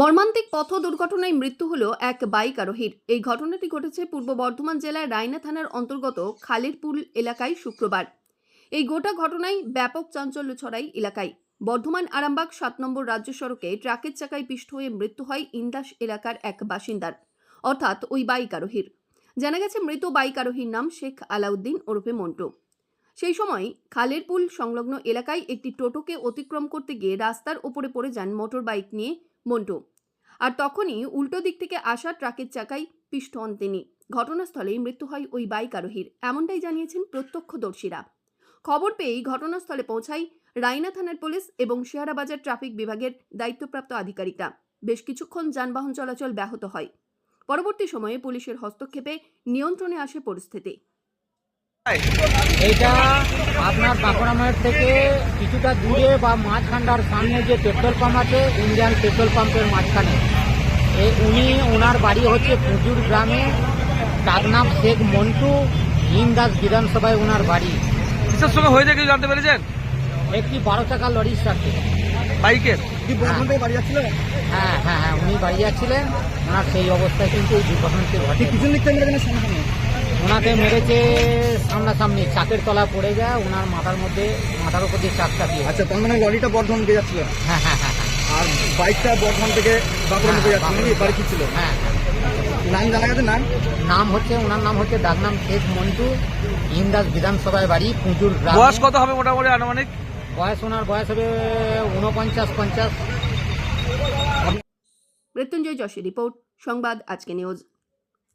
মর্মান্তিক পথ দুর্ঘটনায় মৃত্যু হল এক বাইক আরোহীর। এই ঘটনাটি ঘটেছে পূর্ব বর্ধমান জেলার রায়না থানার অন্তর্গত খালেরপুল এলাকায় শুক্রবার। এই গোটা ঘটনায় ব্যাপক চাঞ্চল্য ছড়ায় এলাকায়। বর্ধমান আরামবাগ সাত নম্বর রাজ্য সড়কে ট্রাকের চাকায় পিষ্ট হয়ে মৃত্যু হয় ইন্দাস এলাকার এক বাসিন্দার, অর্থাৎ ওই বাইক আরোহীর। জানা গেছে, মৃত বাইক আরোহীর নাম শেখ আলাউদ্দিন ওরফে মন্টু। সেই সময় খালেরপুল সংলগ্ন এলাকায় একটি টোটোকে অতিক্রম করতে গিয়ে রাস্তার ওপরে পড়ে যান মোটর বাইক নিয়ে মন্টু। আর তখনই উল্টো দিক থেকে আসা ট্রাকের চাকায় পিষ্ট হন তিনি। ঘটনাস্থলেই মৃত্যু হয় ওই বাইক আরোহীর, এমনটাই জানিয়েছেন প্রত্যক্ষদর্শীরা। খবর পেয়েই ঘটনাস্থলে পৌঁছায় রায়না থানার পুলিশ এবং শেহারাবাজার ট্রাফিক বিভাগের দায়িত্বপ্রাপ্ত আধিকারিকরা। বেশ কিছুক্ষণ যানবাহন চলাচল ব্যাহত হয়। পরবর্তী সময়ে পুলিশের হস্তক্ষেপে নিয়ন্ত্রণে আসে পরিস্থিতি। এইটা আপনার বাঁকুড়ামায়ের থেকে কিছুটা দূরে বা মাঝখানটার সামনে যে পেট্রোল পাম্প আছে ইন্ডিয়ান পেট্রোল পাম্পের মাঝখানে। এই উনি ওনার বাড়ি হচ্ছে পুজুর গ্রামে তার নাম শেখ মন্টু হিন্দাস বিধানসভায় ওনার বাড়ি। কিসের সঙ্গে হয়েছে কিছু জানতে পেরেছেন? একটি বারো চাকা লরির সাথে। বাইকের? কি বাড়ি যাচ্ছিল হ্যাঁ হ্যাঁ হ্যাঁ উনি বাড়ি যাচ্ছিলেন। ওনার সেই অবস্থায় কিন্তু এই দুর্ঘটনাটি ঘটে। পিছন দিক থেকে ওনাকে মেরেছে সামনাসামনি চাকের তলা পড়ে যায় ওনার মাথার মধ্যে মাথার উপর দিয়ে চাকটা দিয়ে। আচ্ছা তার মানে লরিটা বর্ধমান থেকে যাচ্ছিল? হ্যাঁ হ্যাঁ হ্যাঁ হ্যাঁ। আর বাইকটা বর্ধমান থেকে বাঁকুড়া থেকে যাচ্ছিল বাড়ি ফিরছিল? হ্যাঁ হ্যাঁ। নাম জানা গেছে? নাম? নাম হচ্ছে ওনার নাম হচ্ছে ডাকনাম শেখ মন্টু ইন্দাস বিধানসভায় বাড়ি পুজুর বয়স কত হবে মোটামুটি আনুমানিক? বয়স ওনার বয়স হবে উনপঞ্চাশ পঞ্চাশ। মৃত্যুঞ্জয় যশী রিপোর্ট সংবাদ আজকে নিউজ।